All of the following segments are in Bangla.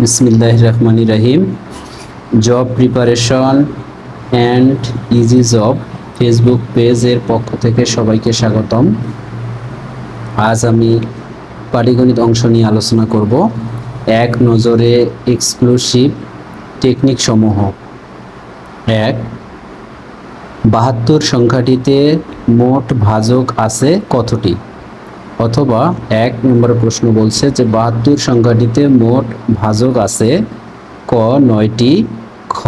বিসমিল্লাহ রহমানি রহিম। Job preparation and easy job Facebook পেজের পক্ষ থেকে সবাইকে স্বাগতম। আজ আমি পাটিগণিত অংশ নিয়ে আলোচনা করব। এক, নজরে এক্সক্লুসিভ টেকনিক সমূহ। এক, বাহাত্তর সংখ্যাটিতে মোট ভাজক আছে কতটি? অথবা এক নম্বর প্রশ্ন বলছে যে বাহাত্তর সংখ্যাটিতে মোট ভাজক আছে। ক নয়টি, খ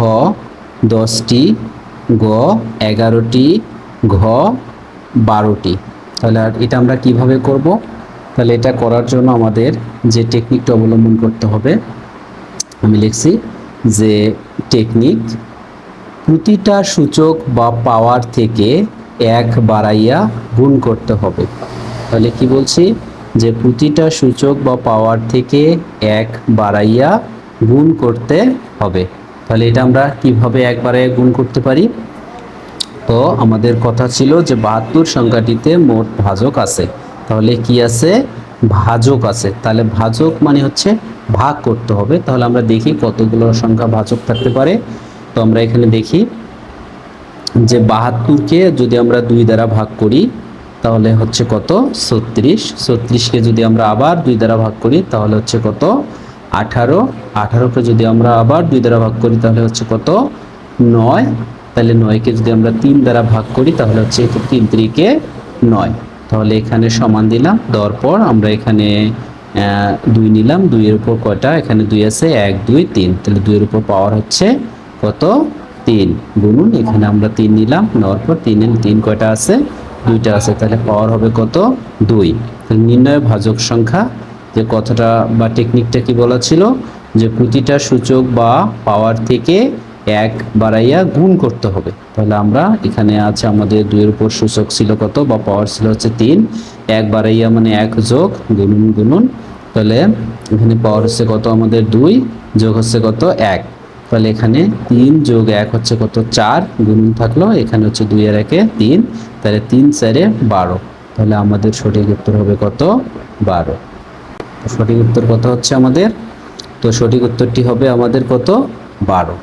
দশটি, গ এগারোটি, ঘ বারোটি। তাহলে আর এটা আমরা কীভাবে করব? তাহলে এটা করার জন্য আমাদের যে টেকনিকটা অবলম্বন করতে হবে, আমি লিখছি যে টেকনিক প্রতিটা সূচক বা পাওয়ার থেকে এক বাড়াইয়া গুণ করতে হবে। তাহলে কি বলছি? যে প্রতিটা সূচক বা পাওয়ার থেকে এক বাড়াইয়া গুণ করতে হবে। তাহলে এটা আমরা কীভাবে এক বাড়াইয়া গুণ করতে পারি? তো আমাদের কথা ছিল যে বাহাত্তর সংখ্যাটিতে মোট ভাজক আছে। তাহলে কি আছে? ভাজক আছে। তাহলে ভাজক মানে হচ্ছে ভাগ করতে হবে। তাহলে আমরা দেখি কতগুলো সংখ্যা ভাজক থাকতে পারে। তো আমরা এখানে দেখি যে বাহাত্তরকে যদি আমরা দুই দ্বারা ভাগ করি তাহলে হচ্ছে কত? ছত্রিশ। ছত্রিশকে যদি আমরা আবার দুই দ্বারা ভাগ করি, তাহলে হচ্ছে কত? আঠারো। আঠারোকে যদি আমরা আবার দুই দ্বারা ভাগ করি, তাহলে হচ্ছে কত? নয়। তাহলে নয়কে যদি আমরা তিন দ্বারা ভাগ করি, তাহলে হচ্ছে তিন তিরিকে নয়। তাহলে এখানে সমান দিলাম। দেওয়ার পর আমরা এখানে দুই নিলাম। দুইয়ের উপর কয়টা? এখানে দুই আছে, এক, দুই, তিন। তাহলে দুইয়ের উপর পাওয়ার হচ্ছে কত? তিন। গুণুন, এখানে আমরা তিন নিলাম। নেওয়ার পর তিন তিন কয়টা আছে? দুইটা আছে, তাহলে পাওয়ার হবে কত? দুই। নির্ণয় ভাজক সংখ্যা, যে কথাটা বা টেকনিকটা কি বলা ছিল? যে প্রতিটা সূচক বা পাওয়ার থেকে এক বাড়াইয়া গুণ করতে হবে। তাহলে আমরা এখানে আছে আমাদের দুইয়ের উপর সূচক ছিল কত বা পাওয়ার ছিল হচ্ছে তিন। এক বাড়াইয়া মানে এক যোগ গুণুন গুণুন। তাহলে এখানে পাওয়ার হচ্ছে কত? আমাদের দুই যোগ হচ্ছে কত? এক। তাহলে এখানে তিন যোগ এক হচ্ছে কত? চার। গুণ থাকল এখানে হচ্ছে দুই আর একে তিন। তাহলে তিন চারে বারো। তাহলে আমাদের সঠিক উত্তর হবে কত? বারো। সঠিক উত্তর কত হচ্ছে আমাদের? তো সঠিক উত্তরটি হবে আমাদের কত? বারো।